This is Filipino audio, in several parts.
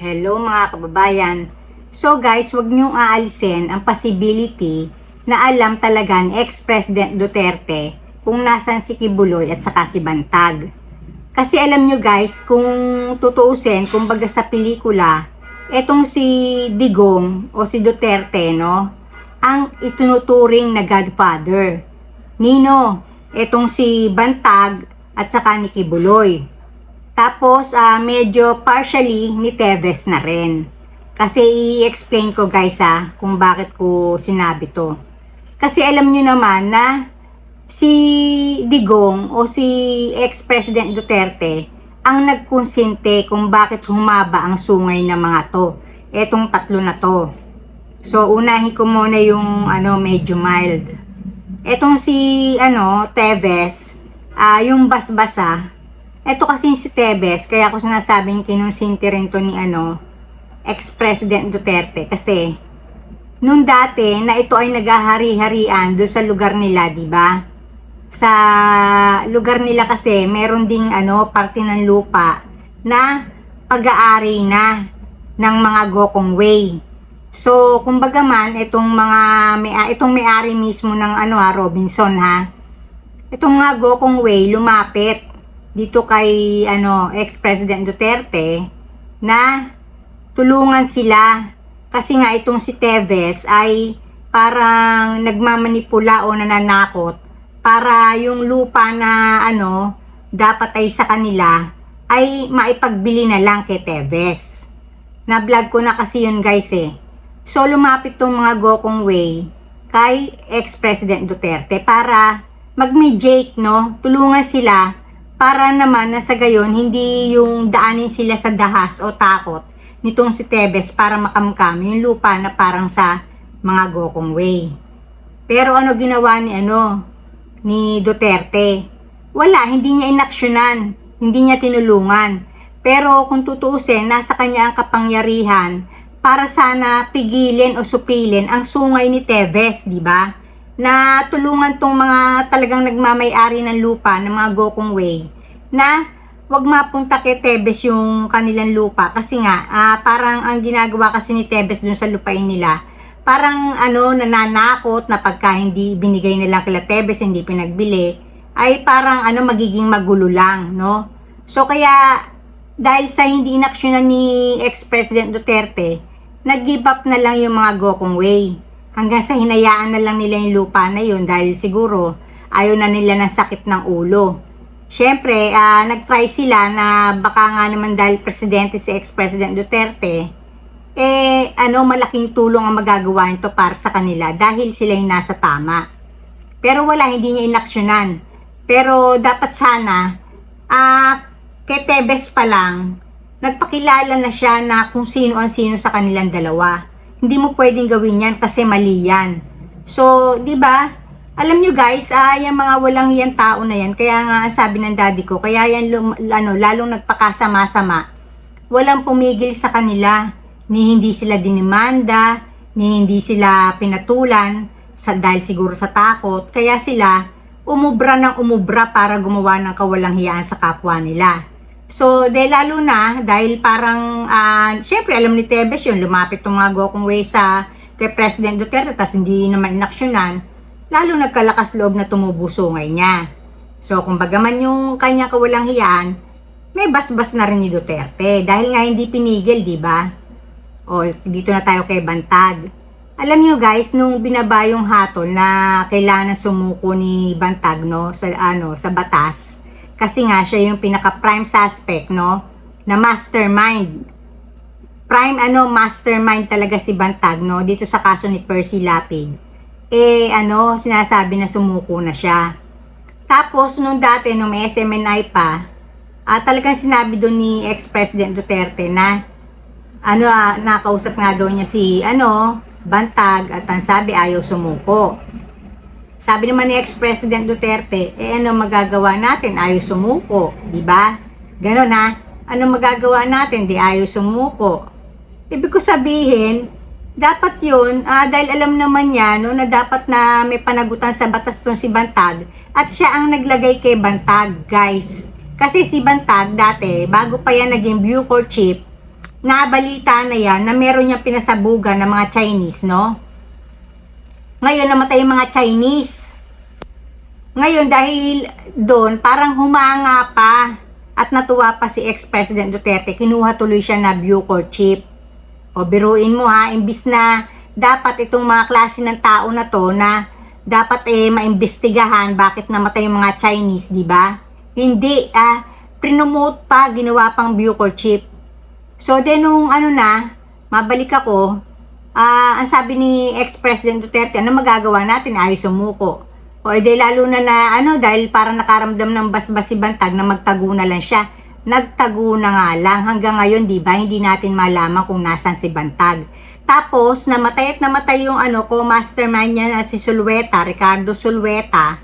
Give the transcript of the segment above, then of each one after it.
Hello mga kababayan. So guys, wag niyong aalisin ang possibility na alam talaga ni ex-president Duterte kung nasan si Kibuloy at saka si Bantag. Kasi alam nyo guys, kung tutuusin, kung baga sa pelikula, etong si Digong o si Duterte, no, ang itunuturing na godfather. Nino, etong si Bantag at saka ni Kibuloy. Tapos, ah, medyo partially ni Teves na rin. Kasi i-explain ko guys ah, kung bakit ko sinabi to. Kasi alam nyo naman na si Digong o si ex-president Duterte ang nagkonsente kung bakit humaba ang sungay ng mga to. Etong tatlo na to. So, unahin ko muna yung ano, medyo mild. Etong si ano, Teves, ah yung basbasa, ito kasi si Tebes, kaya ako sinasabing kinonsinti rin to ni ano, ex-president Duterte. Kasi, nung dati na ito ay naghahari-harian doon sa lugar nila, di ba? Sa lugar nila kasi, meron ding ano, parte ng lupa na pag-aari na ng mga Gokong Way. So, kumbaga man, itong mga, may, itong may-ari mismo ng ano ha, Robinson ha, itong nga Gokong Way lumapit dito kay ano ex-president Duterte na tulungan sila kasi nga itong si Teves ay parang nagmamanipula o nananakot para yung lupa na ano dapat ay sa kanila ay maipagbili na lang kay Teves. Na-vlog ko na kasi yun guys eh. So lumapit tong mga Gokong Way kay ex-president Duterte para mag-mediate no, tulungan sila para naman na sa gayon hindi yung daanin sila sa dahas o takot nitong si Tebes para makamkam yung lupa na parang sa mga Gokong Way. Pero ano ginawa ni ano ni Duterte? Wala, hindi niya inaksyonan, hindi niya tinulungan. Pero kung tutuusin, nasa kanya ang kapangyarihan para sana pigilin o supilin ang sungay ni Tevez, di ba? Na tulungan tong mga talagang nagmamay-ari ng lupa ng mga Gokong Way na wag mapunta kay Tebes yung kanilang lupa. Kasi nga ah, parang ang ginagawa kasi ni Tebes dun sa lupain nila parang ano nananakot na pagka hindi binigay nila kila Tebes hindi pinagbili ay parang ano magiging magulo lang no? So kaya dahil sa hindi inaksyonan ni ex-president Duterte nag-give up na lang yung mga Gokong Way hanggang sa hinayaan na lang nila yung lupa na yun dahil siguro ayaw na nila ng sakit ng ulo. Siyempre, ah, nag-try sila na baka nga naman dahil presidente si ex-president Duterte, eh, ano, malaking tulong ang magagawa nito para sa kanila dahil sila yung nasa tama. Pero wala, hindi niya inaksyonan. Pero dapat sana, ah, kay Tebes pa lang, nagpakilala na siya na kung sino ang sino sa kanilang dalawa hindi mo pwedeng gawin yan kasi mali yan. So, di ba? Alam nyo guys, ah, yung mga walang yan tao na yan, kaya nga sabi ng daddy ko, kaya yan lum, ano, lalong nagpakasama-sama, walang pumigil sa kanila, ni hindi sila dinimanda, ni hindi sila pinatulan, sa, dahil siguro sa takot, kaya sila umubra ng umubra para gumawa ng kawalang hiyaan sa kapwa nila. So, dahil lalo na, dahil parang, uh, syempre, alam ni Tebes yun, lumapit tong mga Gokong Way sa kay President Duterte, tas hindi naman inaksyonan, lalo nagkalakas loob na tumubo sungay niya. So, kumbaga man yung kanya kawalang hiyaan, may basbas na rin ni Duterte. Dahil nga hindi pinigil, di ba? O, dito na tayo kay Bantag. Alam nyo guys, nung binaba yung hatol na kailangan sumuko ni Bantag, no, sa, ano, sa batas, kasi nga siya yung pinaka prime suspect no? Na mastermind. Prime ano mastermind talaga si Bantag no? Dito sa kaso ni Percy Lapid. Eh ano sinasabi na sumuko na siya. Tapos nung dati nung may SMNI pa ah, talagang sinabi doon ni ex-president Duterte na ano ah, nakausap nga doon niya si ano Bantag at ang sabi ayaw sumuko sabi naman ni ex-president Duterte, eh ano magagawa natin? Ayaw sumuko, di ba? Ganon ha? Ano magagawa natin? Di ayaw sumuko. Ibig ko sabihin, dapat yun, ah, dahil alam naman niya no, na dapat na may panagutan sa batas tong si Bantag at siya ang naglagay kay Bantag, guys. Kasi si Bantag dati, bago pa yan naging Bucor chief, nabalita na yan na meron niyang pinasabugan ng mga Chinese, no? Ngayon namatay yung mga Chinese. Ngayon dahil doon parang humanga pa at natuwa pa si ex-president Duterte, kinuha tuloy siya na Bucor chip. O biruin mo ha, imbis na dapat itong mga klase ng tao na to na dapat eh maimbestigahan bakit namatay yung mga Chinese, di ba? Hindi, ah, prinomote pa, ginawa pang Bucor chip. So, then nung ano na, mabalik ako, ah, ang sabi ni ex-president Duterte, ano magagawa natin? Ayos sumuko. O edi lalo na na ano, dahil para nakaramdam ng basbas si Bantag na magtago na lang siya. Nagtago na nga lang. Hanggang ngayon, di ba, hindi natin malaman kung nasan si Bantag. Tapos, namatay at namatay yung ano ko, mastermind niya na si Sulweta, Ricardo Sulweta.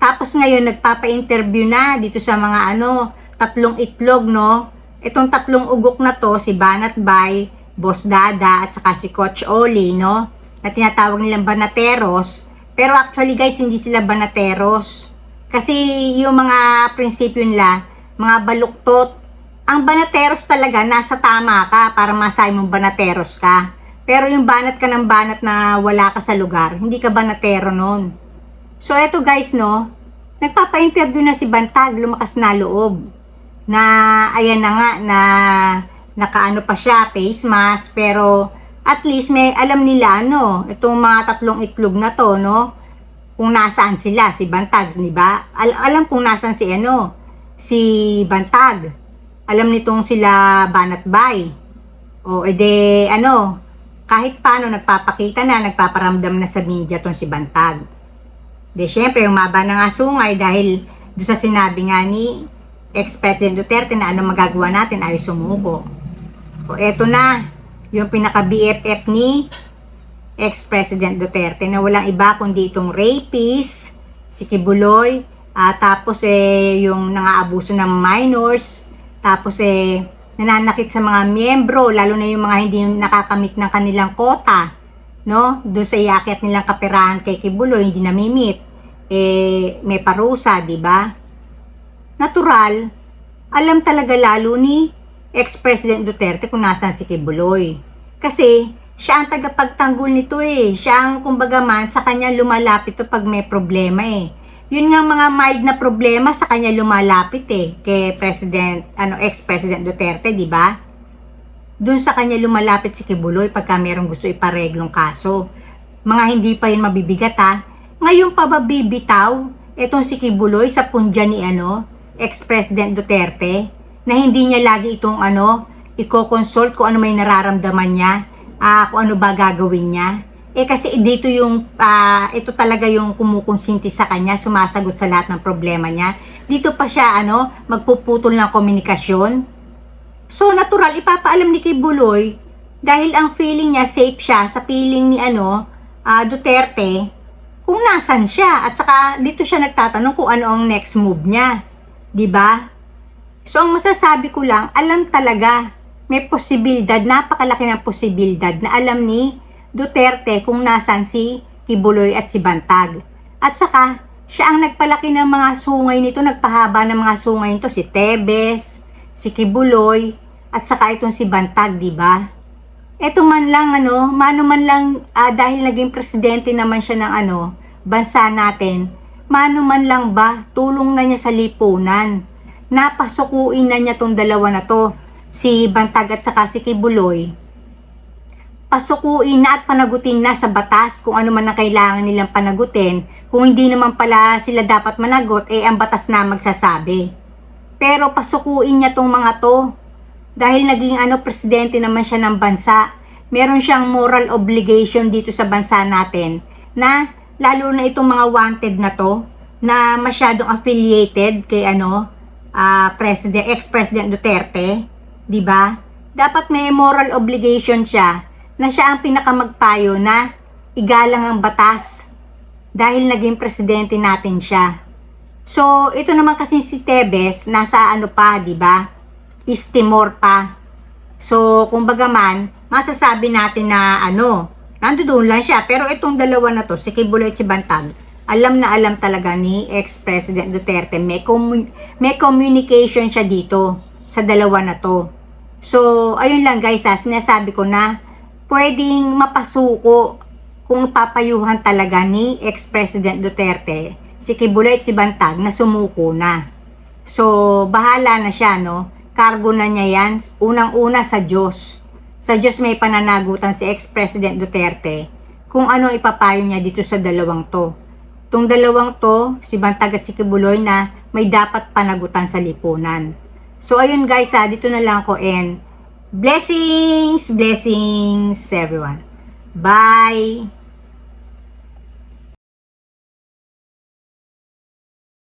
Tapos ngayon, nagpapa-interview na dito sa mga ano, tatlong itlog, no? Itong tatlong ugok na to, si Banat Bay, Boss Dada, at saka si Coach Oli, no? Na tinatawag nilang Banateros. Pero actually guys, hindi sila Banateros. Kasi yung mga prinsipyo nila, mga baluktot. Ang Banateros talaga, nasa tama ka para masay mong Banateros ka. Pero yung banat ka ng banat na wala ka sa lugar, hindi ka Banatero nun. So eto guys, no? Nagpapa-interview na si Bantag, lumakas na loob na ayan na nga na nakaano pa siya face mask pero at least may alam nila ano itong mga tatlong itlog na to no kung nasaan sila si Bantag di ba? Al- alam kung nasaan si ano si Bantag. Alam nitong sila Banat Bay o ede ano kahit paano nagpapakita na nagpaparamdam na sa media tong si Bantag. De syempre umaba na nga sungay dahil doon sa sinabi nga ni ex-president Duterte na ano magagawa natin ay sumuko. O eto na, yung pinaka-BFF ni ex-president Duterte na walang iba kundi itong rapist, si Kibuloy, ah, tapos eh yung nangaabuso ng minors, tapos eh nananakit sa mga miyembro, lalo na yung mga hindi nakakamit ng kanilang kota, no? Doon sa iakyat nilang kaperahan kay Kibuloy, hindi namimit. Eh, may parusa, di ba? natural, alam talaga lalo ni ex-president Duterte kung nasan si Kibuloy. Kasi siya ang tagapagtanggol nito eh. Siya ang kumbaga man sa kanya lumalapit to pag may problema eh. Yun nga mga mild na problema sa kanya lumalapit eh kay President ano ex-president Duterte, di ba? Doon sa kanya lumalapit si Kibuloy pagka merong gusto ipareglong kaso. Mga hindi pa yun mabibigat ha. Ngayon pa ba bibitaw etong si Kibuloy sa punja ni ano, ex-president Duterte na hindi niya lagi itong ano, i-consult kung ano may nararamdaman niya, ah, kung ano ba gagawin niya. Eh kasi dito yung, ah, ito talaga yung kumukonsinti sa kanya, sumasagot sa lahat ng problema niya. Dito pa siya, ano, magpuputol ng komunikasyon. So, natural, ipapaalam ni Kibuloy, dahil ang feeling niya, safe siya sa feeling ni, ano, ah, Duterte, kung nasan siya. At saka, dito siya nagtatanong kung ano ang next move niya. ba? So ang masasabi ko lang, alam talaga may posibilidad, napakalaki ng posibilidad na alam ni Duterte kung nasan si Kibuloy at si Bantag. At saka, siya ang nagpalaki ng mga sungay nito, nagpahaba ng mga sungay nito, si Tebes, si Kibuloy, at saka itong si Bantag, di ba? Ito man lang, ano, mano man lang, ah, dahil naging presidente naman siya ng ano, bansa natin, Mano man lang ba, tulong na niya sa lipunan. Napasukuin na niya tong dalawa na to, si Bantag at saka si Kibuloy. Pasukuin na at panagutin na sa batas kung ano man ang kailangan nilang panagutin. Kung hindi naman pala sila dapat managot, eh ang batas na magsasabi. Pero pasukuin niya tong mga to. Dahil naging ano, presidente naman siya ng bansa. Meron siyang moral obligation dito sa bansa natin na lalo na itong mga wanted na to na masyadong affiliated kay ano uh, president ex-president Duterte, 'di ba? Dapat may moral obligation siya na siya ang pinakamagpayo na igalang ang batas dahil naging presidente natin siya. So, ito naman kasi si Tebes nasa ano pa, 'di ba? East Timor pa. So, kumbaga man, masasabi natin na ano, Nandoon lang siya. Pero itong dalawa na to, si Kibuloy at si Bantag, alam na alam talaga ni ex-president Duterte. May, commun- may communication siya dito sa dalawa na to. So, ayun lang guys ha, sinasabi ko na pwedeng mapasuko kung papayuhan talaga ni ex-president Duterte si Kibuloy at si Bantag na sumuko na. So, bahala na siya, no? Cargo na niya yan. Unang-una sa Diyos. Sa Diyos may pananagutan si ex-president Duterte kung ano ipapayo niya dito sa dalawang to. Tung dalawang to, si Bantag at si Kibuloy na may dapat panagutan sa lipunan. So, ayun guys ha, dito na lang ako and blessings, blessings everyone. Bye!